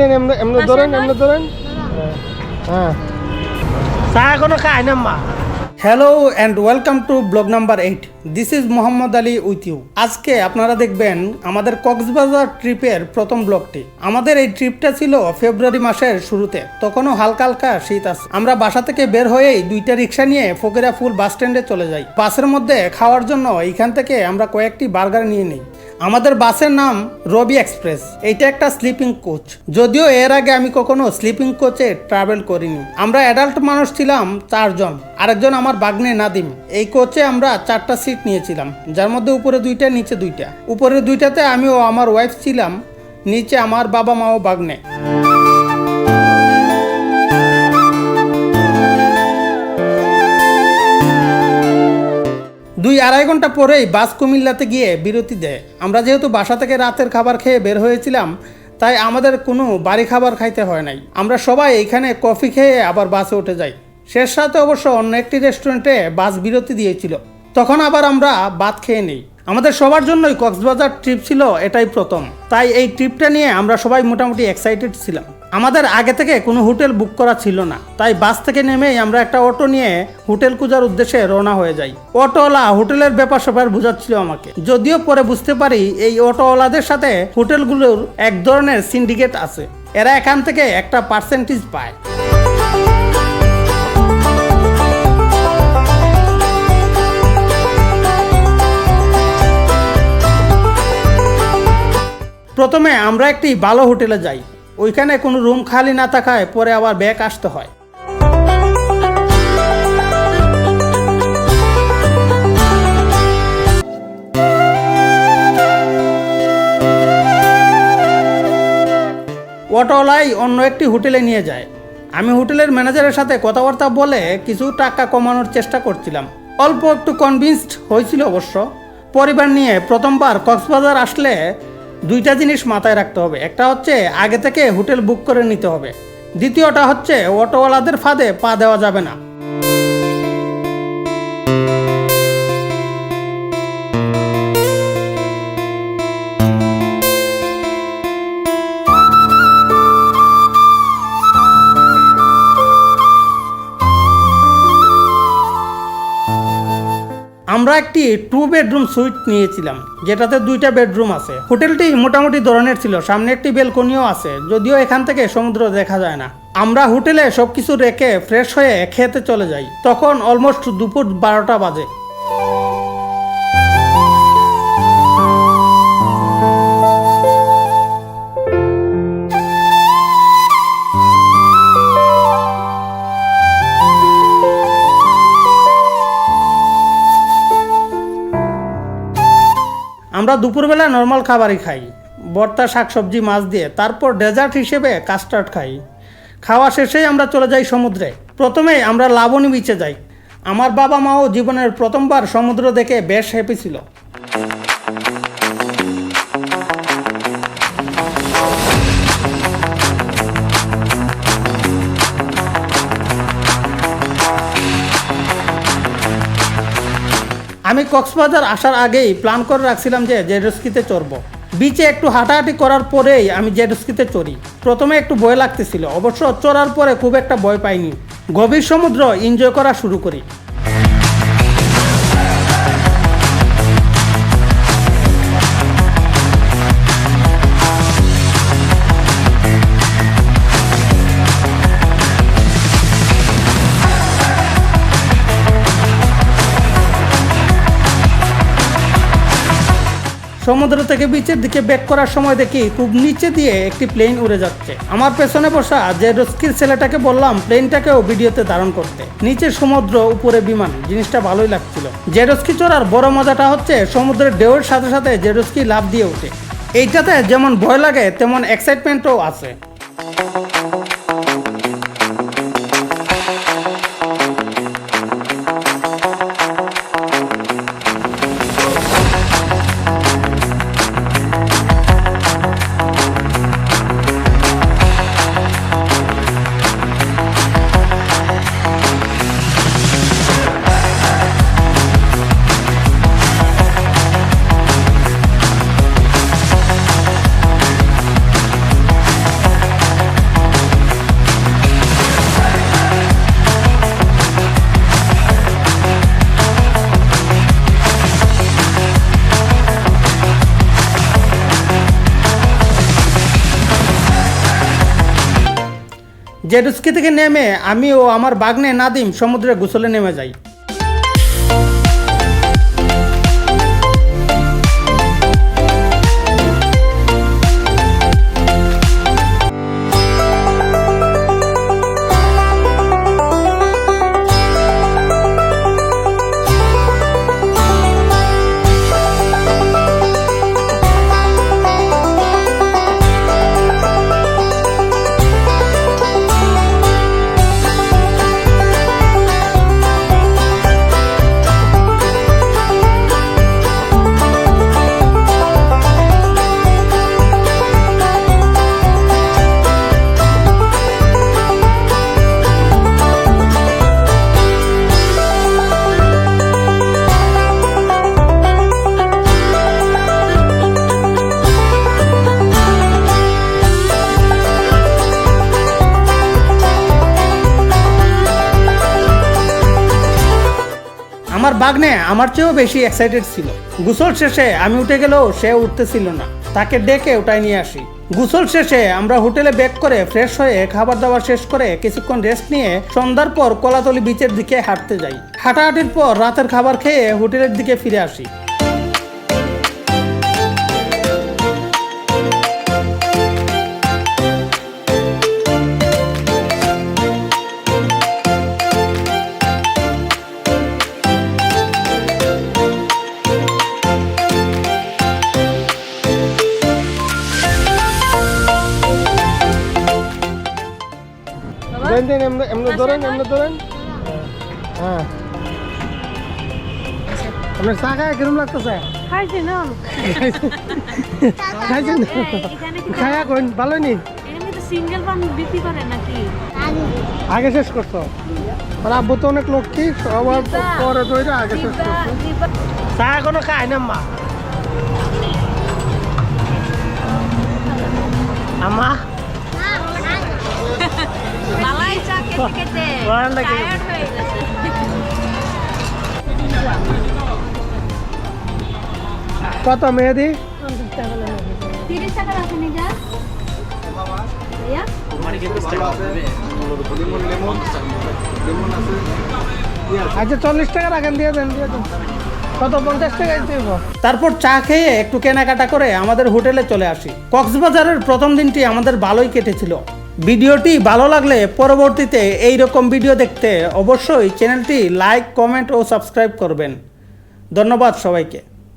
দেন এমনি এমনি ধরেন এমনি ধরেন। হ্যাঁ, হ্যাঁ চা এখনও খায় না মা। Hello and welcome to blog number eight this is Mohammad Ali with you আজকে আপনারা দেখবেন আমাদের কক্সবাজার ট্রিপের প্রথম ব্লগটি। আমাদের এই ট্রিপটা ছিল ফেব্রুয়ারি মাসের শুরুতে। তখনও হালকা হালকা শীত আছে। আমরা বাসা থেকে বের হয়েই দুইটা রিক্সা নিয়ে ফকিরা ফুল বাস স্ট্যান্ডে চলে যাই। বাসের মধ্যে খাওয়ার জন্য এইখান থেকে আমরা কয়েকটি বার্গার নিয়ে নিই। আমাদের বাসের নাম রবি এক্সপ্রেস। এইটা একটা স্লিপিং কোচ। যদিও এর আগে আমি কখনো স্লিপিং কোচে ট্রাভেল করিনি। আমরা অ্যাডাল্ট মানুষ ছিলাম চারজন। আরেকজন আমার বাগ্নে নাদিম। এই কোচে আমরা চারটা সিট নিয়েছিলাম, যার মধ্যে উপরে দুইটা, নিচে দুইটা। উপরে দুইটাতে আমি ও আমার ওয়াইফ ছিলাম, নিচে আমার বাবা মা ও বাগ্নে দুই আড়াই ঘণ্টা পরেই বাস কুমিল্লাতে গিয়ে বিরতি দেয়। আমরা যেহেতু বাসা থেকে রাতের খাবার খেয়ে বের হয়েছিলাম, তাই আমাদের কোনো বাড়ি খাবার খাইতে হয় নাই। আমরা সবাই এখানে কফি খেয়ে আবার বাসে উঠে যাই। শেষ সাথে অবশ্য অন্য একটি রেস্টুরেন্টে বাস বিরতি দিয়েছিল। তখন আবার আমরা ভাত খেয়ে নিই। আমাদের সবার জন্যই কক্সবাজার ট্রিপ ছিল এটাই প্রথম। তাই এই ট্রিপটা নিয়ে আমরা সবাই মোটামুটি এক্সাইটেড ছিলাম। আমাদের আগে থেকে কোনো হোটেল বুক করা ছিল না। তাই বাস থেকে নেমেই আমরা একটা অটো নিয়ে হোটেল খোঁজার উদ্দেশ্যে রওনা হয়ে যাই। অটোওয়ালা হোটেলের ব্যাপার সবার বোঝাচ্ছিল আমাকে। যদিও পরে বুঝতে পারি এই অটোওয়ালাদের সাথে হোটেলগুলোর এক ধরনের সিন্ডিকেট আছে। এরা এখান থেকে একটা পার্সেন্টেজ পায়। প্রথমে আমরা একটি ভালো হোটেলে যাই। ওইখানে কোনো রুম খালি না থাকায় পরে আবার ব্যাক আসতে হয়। অটোওয়ালাই অন্য একটি হোটেলে নিয়ে যায়। আমি হোটেলের ম্যানেজারের সাথে কথাবার্তা বলে কিছু টাকা কমানোর চেষ্টা করছিলাম। অল্প একটু কনভিন্সড হয়েছিল অবশ্য। পরিবার নিয়ে প্রথমবার কক্সবাজার আসলে দুইটা জিনিস মাথায় রাখতে হবে। একটা হচ্ছে আগে থেকে হোটেল বুক করে নিতে হবে। দ্বিতীয়টা হচ্ছে অটোওয়ালাদের ফাঁদে পা দেওয়া যাবে না। আমরা একটি টু বেডরুম সুইট নিয়েছিলাম, যেটাতে দুইটা বেডরুম আছে। হোটেলটি মোটামুটি ধরনের ছিল, সামনে একটি বেলকনিও আছে, যদিও এখান থেকে সমুদ্র দেখা যায় না। আমরা হোটেলে সবকিছু রেখে ফ্রেশ হয়ে খেতে চলে যাই, তখন অলমোস্ট দুপুর বারোটা বাজে। আমরা দুপুরবেলা নর্মাল খাবারই খাই। বর্তা শাক সবজি মাছ দিয়ে। তারপর ডেজার্ট হিসেবে কাস্টার্ড খাই। খাওয়া শেষেই আমরা চলে যাই সমুদ্রে। প্রথমে আমরা লাবণী বিচে যাই। আমার বাবা মাও জীবনের প্রথমবার সমুদ্র দেখে বেশ হ্যাপি ছিল। আমি কক্সবাজার আসার আগেই প্ল্যান করে রাখছিলাম যে জেডস্কিতে চড়বো। বিচে একটু হাঁটাহাঁটি করার পরেই আমি জেডস্কিতে চড়ি। প্রথমে একটু ভয় লাগতেছিল। অবশ্য চড়ার পরে খুব একটা ভয় পাইনি। গভীর সমুদ্র এনজয় করা শুরু করি। সমুদ্র থেকে বিচের দিকে ব্যাক করার সময় দেখি খুব নিচে দিয়ে একটি প্লেন উড়ে যাচ্ছে। আমার পেছনে বসা যে রস্কির ছেলেটাকে বললাম প্লেনটাকেও ভিডিওতে ধারণ করতে। নিচে সমুদ্র, উপরে বিমান, জিনিসটা ভালোই লাগছিল। জেডস্কি চড়ার বড় মজাটা হচ্ছে, সমুদ্রের ঢেউয়ের সাথে সাথে জেডস্কি লাভ দিয়ে ওঠে। এইটাতে যেমন ভয় লাগে, তেমন এক্সাইটমেন্টও আছে। জেডুস্কি থেকে নেমে আমি ও আমার বাগনে নাদিম সমুদ্রে গোসলে নেমে যাই। আমার বাগনে আমার চেয়েও বেশি এক্সাইটেড ছিল। গোসল শেষে আমি উঠে গেলেও সে উঠতেছিল না। তাকে ডেকে ওটাই নিয়ে আসি। গুসল শেষে আমরা হোটেলে ব্যাক করে ফ্রেশ হয়ে খাবার দাবার শেষ করে কিছুক্ষণ রেস্ট নিয়ে সন্ধ্যার পর কলাতলি বিচের দিকে হাঁটতে যাই। হাঁটাহাঁটির পর রাতের খাবার খেয়ে হোটেলের দিকে ফিরে আসি। ধরেন এমনি ধরেন। হ্যাঁ। আপনার চা খায় কিরম লাগতেছে? খায়া কইন ভালো নি সিঙ্গেল পান বিক্রি করে নাকি? আগে। শেষ করছ মানে আব্বু তো অনেক লক্ষ্মী সবার পরে দইরা আগে শেষ করছ চা এখনও খায় না মা? আমা মালাই চা খেতে খেতে টায়ার্ড হয়ে গেছে। কত মেহেদি? তিরিশ টাকা রাখেনি যা। আচ্ছা চল্লিশ টাকা রাখেন দিয়ে দেন দিয়ে দেন। কত পঞ্চাশ টাকা দিব তারপর চা খেয়ে একটু কেনাকাটা করে আমাদের হোটেলে চলে আসি। কক্সবাজারের প্রথম দিনটি আমাদের ভালোই কেটেছিল। ভিডিওটি ভালো লাগলে পরবর্তীতে এই রকম ভিডিও দেখতে অবশ্যই চ্যানেলটি লাইক, কমেন্ট ও সাবস্ক্রাইব করবেন। ধন্যবাদ সবাইকে।